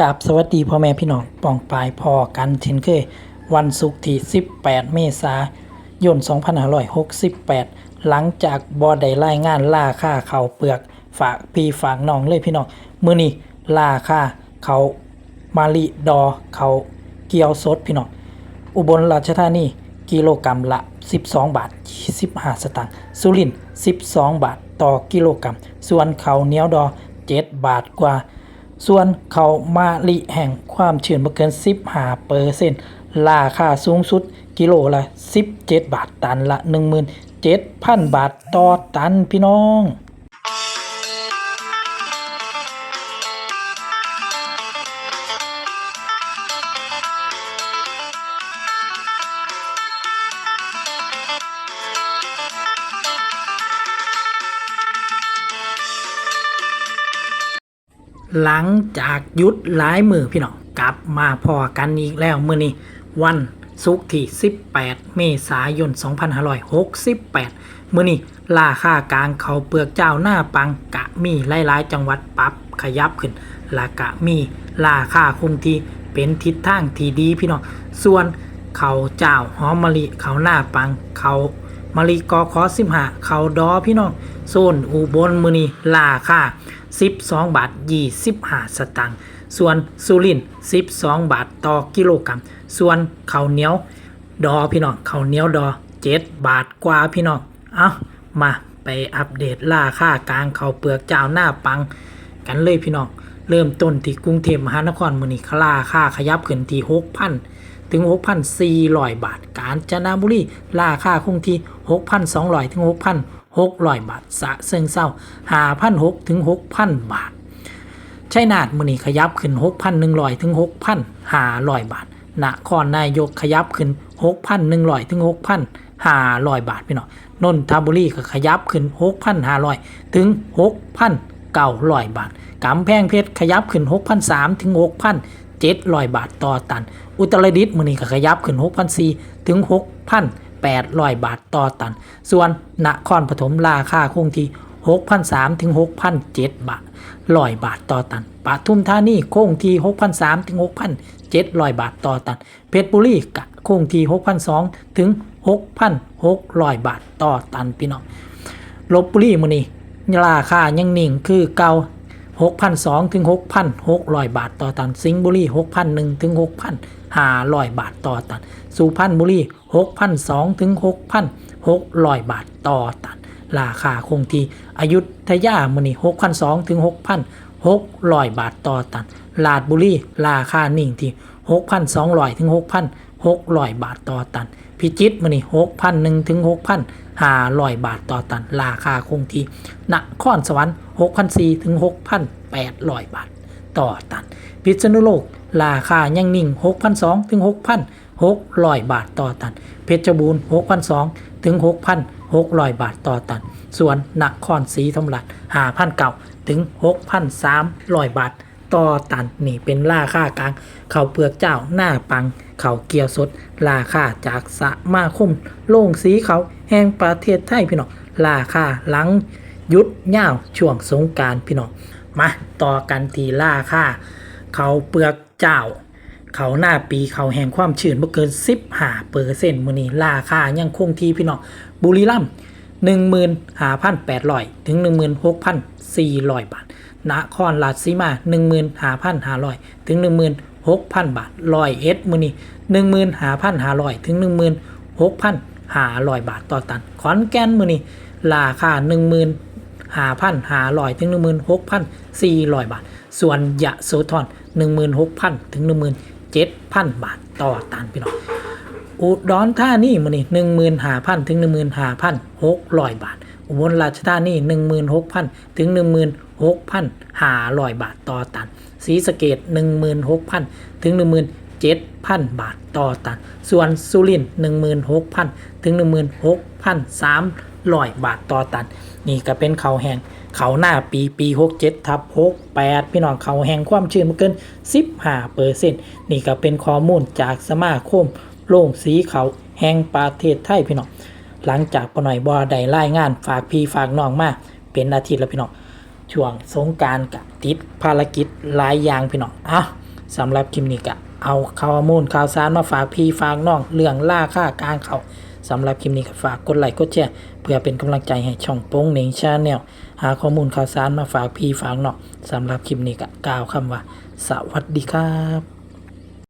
กับสวัสดีพ่อแม่พี่น้องปองปายพอกันเช่นเคยวันศุกร์ที่ 18 เมษายน 2568 หลังจากบอได้รายงานล่าค่าเขาเปลือกฝากพี่ฝากน้องเลยพี่น้องมื้อนี้ล่าค่าเขามาลิดอเขาเกียวสดพี่น้องอุบลราชธานีกิโลกรัมละ 12 บาท 25 สตางค์สุรินทร์12 บาทต่อกิโลกรัม ส่วนเขาเนียวดอ 7 บาทกว่า ส่วนเขามาลิแห่งความชื้นบ่เกิน 15เปอร์เซ็นต์ราคาสูงสุดกิโลละ 17 บาทตันละ 17,000 บาทต่อตันพี่น้อง หลังจากยุดหลายมือพี่น้องกลับมาพอกันอีกแล้วมื้อนี้วันศุกร์ที่ 18 เมษายน 2568 มื้อนี้ราคากลางเขาเปลือกเจ้าหน้าปังกะมีหลายๆ จังหวัดปรับขยับขึ้นและกะมีราคาคงที่เป็นทิศทางที่ดีพี่น้องส่วนเขาเจ้าหอมมะลิเขาหน้าปังเขา มะลิกอคอสิมหาเขาดอพี่น้องโซนอุบลมือนี้ราค่า12 บาท 25 สตางค์ส่วนสุริน12 บาทต่อกิโลกรัม ส่วนเขาเหนียวดอพี่น้องเขาเหนียวดอ 7 บาทกว่าพี่น้องเอามาไปอัปเดตราคากลางข้าเปลือกเจ้าหน้าปังกันเลยพี่น้องเริ่มต้นที่กรุงเทพมหานครมือนี้ราค่าขยับขึ้นที่6,000 ถึง 6,400 บาท กาญจนบุรีราคาคงที่ 6,200 ถึง 6,600 บาทสะเซิงเศร้า5,600 ถึง 6,000 บาทชัยนาทมือนี้ขยับขึ้น 6,100 ถึง 6,500 บาทนครนายกขยับขึ้น 6,100 ถึง 6,500 บาทพี่น้องนนทบุรีก็ขยับขึ้น 6,500 ถึง 6,900 บาทกำแพงเพชรขยับขึ้น 6,300 ถึง 6,700 บาทต่อตัน อุตรดิตถ์มือนี้ก็ขยับขึ้น 6,400 ถึง 6,000 800 บาทต่อตัน ส่วนนครปฐมราคาคงที่ 6,300ถึง6,700บาทร้อยบาทต่อตันปทุมธานีคงที่ 6,300ถึง6,700 บาทต่อตัน เพชรบุรีกะคงที่ 6,200ถึง6,600 บาทต่อตันพี่น้องลบบุรีมื้อนี้ราคายังนิ่งคือเก่า 6,200ถึง6,600 บาทต่อตัน สิงห์บุรี6,100ถึง6,500 บาทต่อตัน สุพรรณบุรี6,200ถึง6,600 บาทต่อตัน ราคาคงที่อยุธยามื้อนี้6,200ถึง6,600 บาทต่อตัน ลาดบุรีราคานิ่งที่ 6,200ถึง6,600 บาทต่อตัน พิจิตรมื้อนี้6,100ถึง6,500 บาทต่อตัน ราคาคงที่นครสวรรค์ 6,400 ถึง 6,800 บาท ต่อตัน พิษณุโลก ราคายังนิ่ง 6,200 ถึง 6,600 บาทต่อตัน เพชรบูรณ์ 6,200 ถึง 6,600 บาทต่อตัน ส่วนนครศรีธรรมราช5,900 ถึง 6,300 บาทต่อตันนี่เป็นราคากลางเขาเปลือกเจ้าหน้าปังเขาเกียวสด ราคาจากสมาคมโล่งสีเขาแห่งประเทศไทยพี่น้องราคาหลัง ยุดย่าวช่วงสงการพี่น้องมาต่อกันทีราค่าเขาเปลือกเจ้า เขาหน้าปีเขาแห่งความชื้นบ่เกิน15เปอร์เซ็นต์มื้อนี้ราคายังคงที่พี่น้องบุรีรัมย์15,800 ถึง 16,400 บาท นครราชสีมา 15,500 ถึง 16,000 บาทร้อยเอ็ดมือนี้15,500 ถึง 16,500 บาทต่อตัน ขอนแก่นมือนี้ราคา หาพันหาลอยถึงหนึ่งหมื่นหกพันสี่ร้อยบาท ส่วนยะโซสอนหนึ่งหมื่นหกพันถึงหนึ่งหมื่นเจ็ดพันบาทต่อตันพี่น้องอุดรธานีมันนี่หนึ่งหมื่นหาพันถึงหนึ่งหมื่นหาพันหกร้อยบาท อุบลราชธานีหนึ่งหมื่นหกพันถึงหนึ่งหมื่นหกพันหาร้อยบาทต่อตันศรีสะเกดหนึ่งหมื่นหกพันถึงหนึ่งหมื่นเจ็ดพันบาทต่อตัน ส่วนสุรินหนึ่งหมื่นหกพันถึงหนึ่งหมื่นหกพันสาม 16,300บาทต่อตัน นี่ก็เป็นเขาแห้งเขาหน้าปีปี 67ทับ68 พี่น้องเขาแห้งความชื้นบ่เกิน 15เปอร์เซ็นต์นี่ก็เป็นข้อมูลจากสมาคมโล่งสีเขาแห่งประเทศไทยพี่น้องหลังจากปน่อยบอได้รายงานฝากพี่ฝากน้องมาเป็นอาทิตย์แล้วพี่น้องช่วงสงการกับติดภารกิจหลายอย่างพี่น้องอะสำหรับคลิปนี้ก็เอาข้อมูลข่าวสารมาฝากพี่ฝากน้องเรื่องล่าค่ากลางเขา สำหรับคลิปนี้ก็ฝากกดไลค์กดแชร์เพื่อเป็นกำลังใจให้ช่องโป้งเหน่งชาแนลหาข้อมูลข่าวสารมาฝากพี่ฝากเนาะสำหรับคลิปนี้ก็กล่าวคำว่า สวัสดีครับ